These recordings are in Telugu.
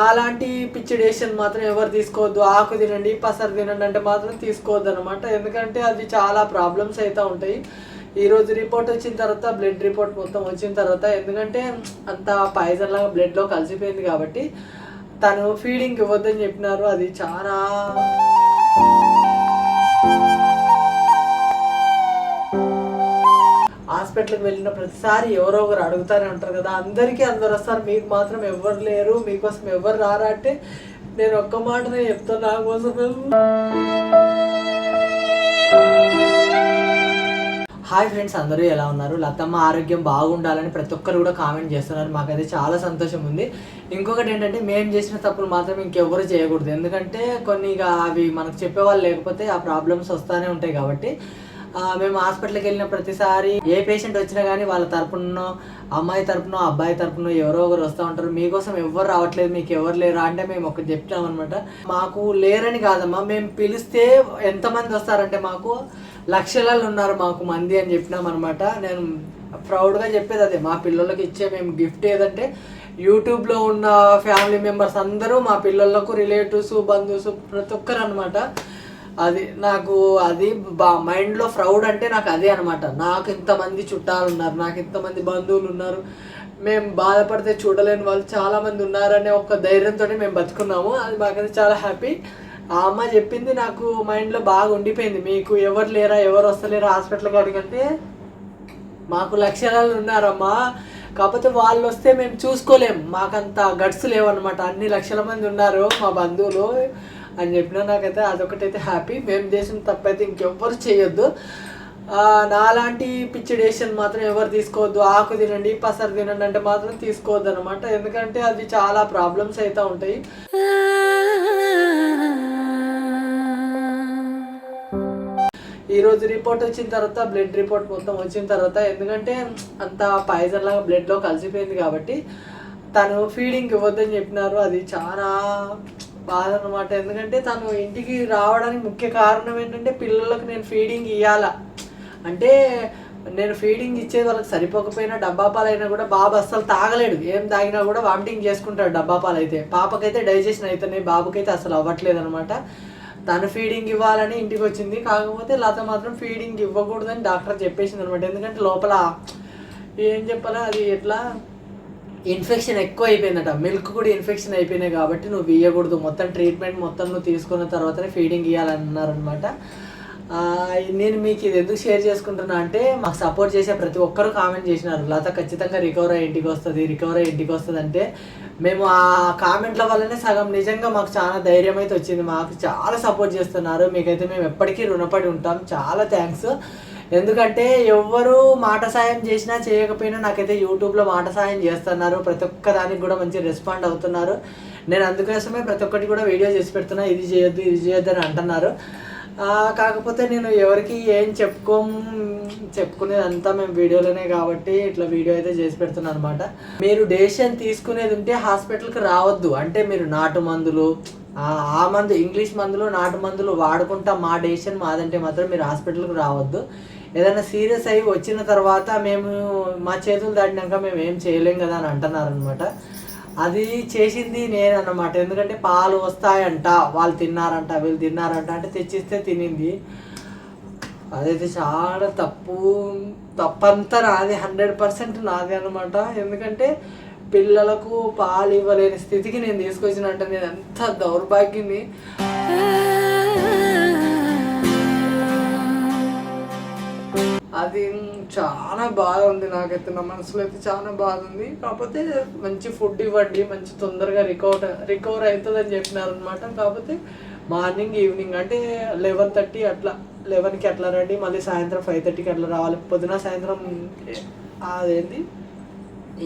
అలాంటి పిచ్చి డెసిషన్ మాత్రం ఎవరు తీసుకోవద్దు. ఆకు తినండి పసరు తినండి అంటే మాత్రం తీసుకోవద్దు అనమాట ఎందుకంటే అది చాలా ప్రాబ్లమ్స్ అయితే ఉంటాయి. ఈ రోజు రిపోర్ట్ వచ్చిన తర్వాత బ్లడ్ రిపోర్ట్ మొత్తం వచ్చిన తర్వాత ఎందుకంటే అంత పాయిజన్ లాగా బ్లడ్లో కలిసిపోయింది కాబట్టి తను ఫీడింగ్ ఇవ్వద్దని చెప్పినారు. అది చాలా హాస్పిటల్కి వెళ్ళిన ప్రతిసారి ఎవరో ఒకరు అడుగుతానే ఉంటారు కదా. అందరికీ అందరు వస్తారు. మీకు మాత్రం ఎవరు లేరు. మీకోసం ఎవరు రారా అంటే నేను ఒక్క మాటనే చెప్తాను నా కోసం హాయ్ ఫ్రెండ్స్ అందరూ ఎలా ఉన్నారు? లతమ్మ ఆరోగ్యం బాగుండాలని ప్రతి ఒక్కరు కూడా కామెంట్ చేస్తున్నారు. మాకైతే చాలా సంతోషం ఉంది. ఇంకొకటి ఏంటంటే మేము చేసిన తప్పులు మాత్రం ఇంకెవ్వరు చేయకూడదు. ఎందుకంటే కొన్ని ఇక అవి మనకు చెప్పేవాళ్ళు లేకపోతే ఆ ప్రాబ్లమ్స్ వస్తూనే ఉంటాయి కాబట్టి మేము హాస్పిటల్కి వెళ్ళిన ప్రతిసారి ఏ పేషెంట్ వచ్చినా కానీ వాళ్ళ తరపునో అమ్మాయి తరపునో అబ్బాయి తరపునో ఎవరో ఒకరు వస్తూ ఉంటారు. మీకోసం ఎవరు రావట్లేదు మీకు ఎవరు లేరా అంటే మేము ఒక చెప్తాం అనమాట మాకు లేరని కాదమ్మా మేము పిలిస్తే ఎంతమంది వస్తారంటే మాకు లక్షలలో ఉన్నారు మాకు మంది అని చెప్పినాం అనమాట నేను ప్రౌడ్గా చెప్పేది అదే మా పిల్లలకి ఇచ్చే మేము గిఫ్ట్ ఏదంటే యూట్యూబ్లో ఉన్న ఫ్యామిలీ మెంబర్స్ అందరూ మా పిల్లలకు రిలేటివ్స్ బంధువుస్ ప్రతి ఒక్కరు అనమాట అది నాకు అది బా మైండ్లో ప్రౌడ్ అంటే నాకు అదే అనమాట నాకు ఇంతమంది చుట్టాలు ఉన్నారు నాకు ఇంతమంది బంధువులు ఉన్నారు. మేము బాధపడితే చూడలేని వాళ్ళు చాలామంది ఉన్నారనే ఒక ధైర్యంతో మేము బతుకున్నాము. అది మాకైతే చాలా హ్యాపీ ఆ అమ్మ చెప్పింది నాకు మైండ్లో బాగా ఉండిపోయింది. మీకు ఎవరు లేరా ఎవరు వస్తలేరా హాస్పిటల్కి అడిగితే మాకు లక్షణాలు ఉన్నారమ్మా. కాకపోతే వాళ్ళు వస్తే మేము చూసుకోలేం. మాకంత గట్స్ లేవన్నమాట. అన్ని లక్షల మంది ఉన్నారు మా బంధువులు. అని చెప్పినా నాకైతే అదొకటైతే హ్యాపీ మేము చేసిన తప్పైతే ఇంకెవ్వరు చేయొద్దు. నాలాంటి పిచ్చి డెసిషన్ మాత్రం ఎవరు తీసుకోవద్దు. ఆకు తినండి పసరు తినండి అంటే మాత్రం తీసుకోవద్దు అనమాట ఎందుకంటే అది చాలా ప్రాబ్లమ్స్ అయితే ఉంటాయి. ఈరోజు రిపోర్ట్ వచ్చిన తర్వాత బ్లడ్ రిపోర్ట్ మొత్తం వచ్చిన తర్వాత ఎందుకంటే అంత పాయిజన్ లాగా బ్లడ్లో కలిసిపోయింది కాబట్టి తను ఫీడింగ్ ఇవ్వద్దని చెప్పినారు. అది చాలా బాధ అనమాట ఎందుకంటే తను ఇంటికి రావడానికి ముఖ్య కారణం ఏంటంటే పిల్లలకు నేను ఫీడింగ్ ఇవ్వాల అంటే నేను ఫీడింగ్ ఇచ్చేది వాళ్ళకి సరిపోకపోయినా డబ్బా పాలైనా కూడా బాబు అస్సలు తాగలేడు. ఏం తాగినా కూడా వామిటింగ్ చేసుకుంటాడు డబ్బా పాలైతే. పాపకైతే డైజెషన్ అవుతున్నాయి బాబుకైతే అసలు అవ్వట్లేదు అనమాట తను ఫీడింగ్ ఇవ్వాలని ఇంటికి వచ్చింది. కాకపోతే లత మాత్రం ఫీడింగ్ ఇవ్వకూడదని డాక్టర్ చెప్పేసింది అనమాట ఎందుకంటే లోపల ఏం చెప్పాలా అది ఎట్లా? ఇన్ఫెక్షన్ ఎక్కువ అయిపోయిందట మిల్క్ కూడా ఇన్ఫెక్షన్ అయిపోయినాయి కాబట్టి నువ్వు ఇవ్వకూడదు మొత్తం ట్రీట్మెంట్ మొత్తం నువ్వు తీసుకున్న తర్వాతనే ఫీడింగ్ ఇవ్వాలన్నారనమాట నేను మీకు ఇది ఎందుకు షేర్ చేసుకుంటున్నా అంటే మాకు సపోర్ట్ చేసే ప్రతి ఒక్కరు కామెంట్ చేసినారు. లత ఖచ్చితంగా రికవర్ అయ్యి ఇంటికి వస్తుంది రికవర్ అయ్యి ఇంటికి వస్తుంది అంటే మేము ఆ కామెంట్ల వల్లనే సగం నిజంగా మాకు చాలా ధైర్యం అయితే వచ్చింది. మాకు చాలా సపోర్ట్ చేస్తున్నారు. మీకైతే మేము ఎప్పటికీ రుణపడి ఉంటాం. చాలా థ్యాంక్స్ ఎందుకంటే ఎవ్వరు మాట సాయం చేసినా చేయకపోయినా నాకైతే యూట్యూబ్లో మాట సాయం చేస్తున్నారు. ప్రతి ఒక్క దానికి కూడా మంచి రెస్పాండ్ అవుతున్నారు. నేను అందుకోసమే ప్రతి ఒక్కటి కూడా వీడియో చేసి పెడుతున్నా. ఇది చేయొద్దు ఇది చేయొద్దు అని అంటున్నారు. కాకపోతే నేను ఎవరికి ఏం చెప్పుకో చెప్పుకునేది అంతా మేము వీడియోలోనే కాబట్టి ఇట్లా వీడియో అయితే చేసి పెడుతున్నాను అనమాట మీరు డెసిషన్ తీసుకునేది ఉంటే హాస్పిటల్కి రావద్దు. అంటే మీరు నాటు మందులు ఆ ఆ మందు ఇంగ్లీష్ మందులు నాటు మందులు వాడుకుంటా మా డెసిషన్ మాదంటే మాత్రం మీరు హాస్పిటల్కి రావద్దు. ఏదైనా సీరియస్ అయ్యి వచ్చిన తర్వాత మేము మా చేతులు దాటినాక మేము ఏం చేయలేం కదా అని అంటున్నారనమాట అది చేసింది నేను అన్నమాట ఎందుకంటే పాలు వస్తాయంట వాళ్ళు తిన్నారంట వీళ్ళు తిన్నారంట అంటే తెచ్చిస్తే తినింది. అదైతే చాలా తప్పు తప్పంతా నాది హండ్రెడ్ పర్సెంట్ నాది అనమాట ఎందుకంటే పిల్లలకు పాలు ఇవ్వలేని స్థితికి నేను తీసుకొచ్చినట్టు నేను ఎంత దౌర్భాగ్యని అది చాలా బాధ ఉంది నాకైతే. నా మనసులో అయితే చాలా బాధ ఉంది. కాకపోతే మంచి ఫుడ్ ఇవ్వండి మంచి తొందరగా రికవర్ రికవర్ అవుతుందని చెప్పినారనమాట చెప్పినారు అనమాట కాకపోతే మార్నింగ్ ఈవినింగ్ అంటే లెవెన్ థర్టీ అట్లా లెవెన్కి అట్లా రండి మళ్ళీ సాయంత్రం ఫైవ్ థర్టీకి అట్లా రావాలి. పొద్దున సాయంత్రం అదేంటి?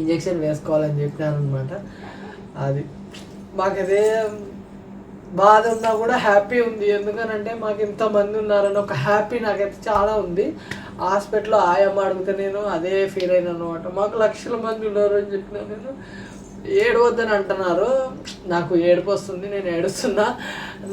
ఇంజెక్షన్ వేసుకోవాలని చెప్పినారనమాట అది. మాకైతే బాధ ఉన్నా కూడా హ్యాపీ ఉంది. ఎందుకనంటే మాకు ఇంతమంది ఉన్నారని ఒక హ్యాపీ నాకైతే చాలా ఉంది. హాస్పిటల్లో ఆయమ్మ అడిగితే నేను అదే ఫీల్ అయినా అనమాట మాకు లక్షల మంది ఉన్నారు అని చెప్పిన నేను ఏడవద్దని అంటున్నారు. నాకు ఏడుపు వస్తుంది నేను ఏడుస్తున్నా.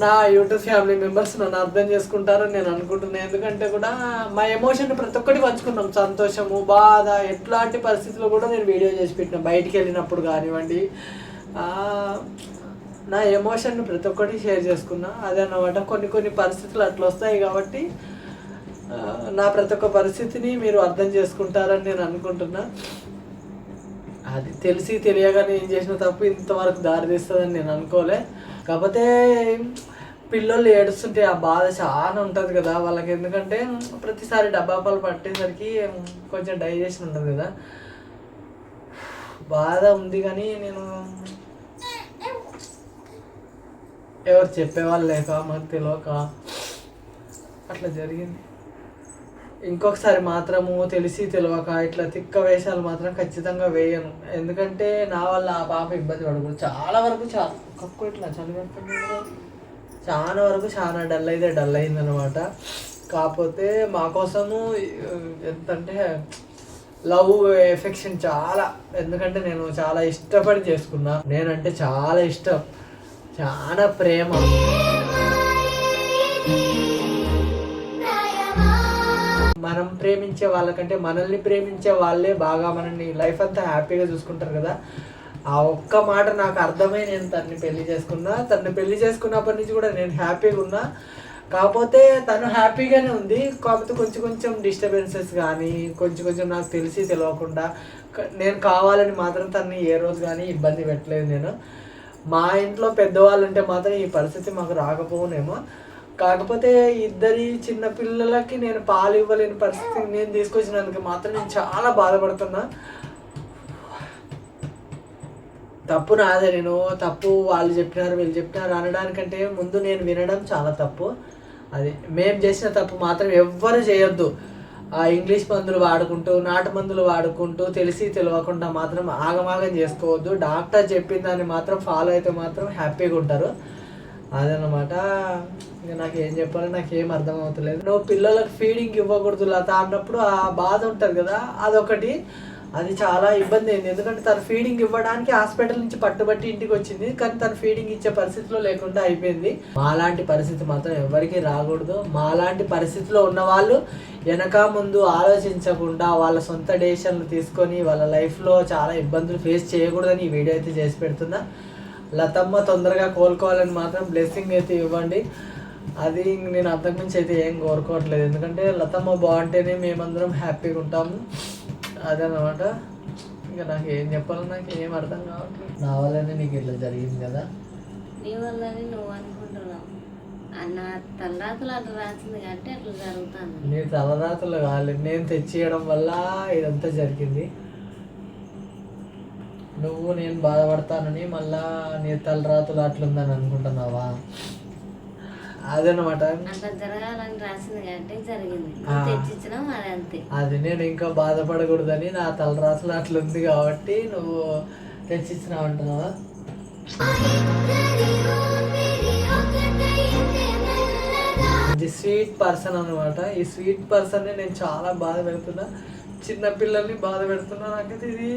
నా యూట్యూబ్ ఫ్యామిలీ మెంబర్స్ నన్ను అర్థం చేసుకుంటారని నేను అనుకుంటున్నాను ఎందుకంటే కూడా మా ఎమోషన్ ప్రతి ఒక్కటి పంచుకున్నాం. సంతోషము బాధ ఎట్లాంటి పరిస్థితుల్లో కూడా నేను వీడియో చేసి పెట్టిన. బయటికి వెళ్ళినప్పుడు కానివ్వండి. నా ఎమోషన్ ప్రతి ఒక్కటి షేర్ చేసుకున్నా. అదే అన్నమాట. కొన్ని కొన్ని పరిస్థితులు అట్లా వస్తాయి కాబట్టి నా ప్రతి ఒక్క పరిస్థితిని మీరు అర్థం చేసుకుంటారని నేను అనుకుంటున్నా. అది తెలిసి తెలియగానే ఏం చేసిన తప్పు ఇంతవరకు దారి తీస్తుందని నేను అనుకోలే. కాకపోతే పిల్లలు ఏడుస్తుంటే ఆ బాధ చాలా ఉంటుంది కదా. వాళ్ళకి ఎందుకంటే ప్రతిసారి డబ్బా పాలు పట్టేసరికి కొంచెం డైజెషన్ ఉంటుంది కదా. బాధ ఉంది కానీ నేను ఎవరు చెప్పేవాళ్ళు లేక మాకు తెలియక అట్లా జరిగింది. ఇంకొకసారి మాత్రము తెలిసి తెలియక ఇట్లా తిక్క వేషాలు మాత్రం ఖచ్చితంగా వేయను. ఎందుకంటే నా వల్ల ఆ పాప ఇబ్బంది పడకూడదు. చాలా వరకు చాలా ఒక్కొక్క ఇట్లా చలి చాలా వరకు చాలా డల్ అయితే డల్ అయిందనమాట కాకపోతే మా కోసము ఎంత అంటే లవ్ ఎఫెక్షన్ చాలా. ఎందుకంటే నేను చాలా ఇష్టపడి చేసుకున్నా. నేనంటే చాలా ఇష్టం. చాలా ప్రేమ. మనం ప్రేమించే వాళ్ళకంటే మనల్ని ప్రేమించే వాళ్ళే బాగా మనల్ని లైఫ్ అంతా హ్యాపీగా చూసుకుంటారు కదా. ఆ ఒక్క మాట నాకు అర్థమై నేను తన్ని పెళ్ళి చేసుకున్నా తన్ని పెళ్ళి చేసుకున్నప్పటి నుంచి కూడా నేను హ్యాపీగా ఉన్నా. కాకపోతే తను హ్యాపీగానే ఉంది. కాకపోతే కొంచెం కొంచెం డిస్టర్బెన్సెస్ కానీ కొంచెం కొంచెం నాకు తెలిసి తెలియకుండా నేను కావాలని మాత్రం తన్ని ఏ రోజు కానీ ఇబ్బంది పెట్టలేదు నేను. మా ఇంట్లో పెద్దవాళ్ళు ఉంటే మాత్రం ఈ పరిస్థితి మాకు రాకపోనేమో కాకపోతే ఇద్దరి చిన్న పిల్లలకి నేను పాలు ఇవ్వలేని పరిస్థితి నేను తీసుకొచ్చినందుకు మాత్రం నేను చాలా బాధపడుతున్నా. తప్పు నాదే నేను తప్పు వాళ్ళు చెప్పినారు వీళ్ళు చెప్పినారు అనడానికంటే ముందు నేను వినడం చాలా తప్పు. అది మేము చేసిన తప్పు మాత్రం ఎవ్వరు చేయొద్దు. ఆ ఇంగ్లీష్ మందులు వాడుకుంటూ నాటు మందులు వాడుకుంటూ తెలిసి తెలియకుండా మాత్రం ఆగమాగం చేసుకోవద్దు. డాక్టర్ చెప్పిన దాన్ని మాత్రం ఫాలో అయితే మాత్రం హ్యాపీగా ఉంటారు. అదనమాట ఇంకా నాకు ఏం చెప్పాలో నాకు ఏం అర్థం అవుతలేదు. నువ్వు పిల్లలకు ఫీడింగ్ ఇవ్వకూడదు లత అన్నప్పుడు ఆ బాధ ఉంటుంది కదా అదొకటి. అది చాలా ఇబ్బంది అయింది. ఎందుకంటే తన ఫీడింగ్ ఇవ్వడానికి హాస్పిటల్ నుంచి పట్టుబట్టి ఇంటికి వచ్చింది. కానీ తన ఫీడింగ్ ఇచ్చే పరిస్థితిలో లేకుండా అయిపోయింది. మాలాంటి పరిస్థితి మాత్రం ఎవరికి రాకూడదు. మాలాంటి పరిస్థితిలో ఉన్న వాళ్ళు వెనక ముందు ఆలోచించకుండా వాళ్ళ సొంత డెసిషన్లు తీసుకొని వాళ్ళ లైఫ్లో చాలా ఇబ్బందులు ఫేస్ చేయకూడదని ఈ వీడియో అయితే చేసి పెడుతున్నా. లతమ్మ తొందరగా కోలుకోవాలని మాత్రం బ్లెస్సింగ్ అయితే ఇవ్వండి. అది నేను అంతకుమించి అయితే ఏం కోరుకోవట్లేదు. ఎందుకంటే లతమ్మ బాగుంటేనే మేమందరం హ్యాపీగా ఉంటాము. అదనమాట ఇంకా నాకు ఏం చెప్పాలో నాకు ఏం అర్థం కావట్లేదు. నా వల్లనే నీకు ఇట్లా జరిగింది కదా? నీ వల్లని నువ్వు అనుకుంటున్నావు. నా తలరాతలు అట్లా రాసింది కాబట్టి అట్లా జరుగుతాను నీ తలరాతలు కాలేదు నేను తెచ్చియడం వల్ల ఇదంతా జరిగింది. నువ్వు నేను బాధపడతానని మళ్ళా నీ తలరాతులు అట్లుందని అనుకుంటున్నావా? అదనమాట అట్లా జరగాలని రాసింది కాబట్టి జరిగింది. అది అంతే. అది నేను ఇంకా బాధపడకూడదని నా తలరాతలు అట్లుంది కాబట్టి నువ్వు తెచ్చిచ్చినావు అంటున్నావా? ఇది స్వీట్ పర్సన్ అనమాట ఈ స్వీట్ పర్సన్ని నేను చాలా బాధ పెడుతున్నా. చిన్న పిల్లల్ని బాధ పెడుతున్నా నాకైతే ఇది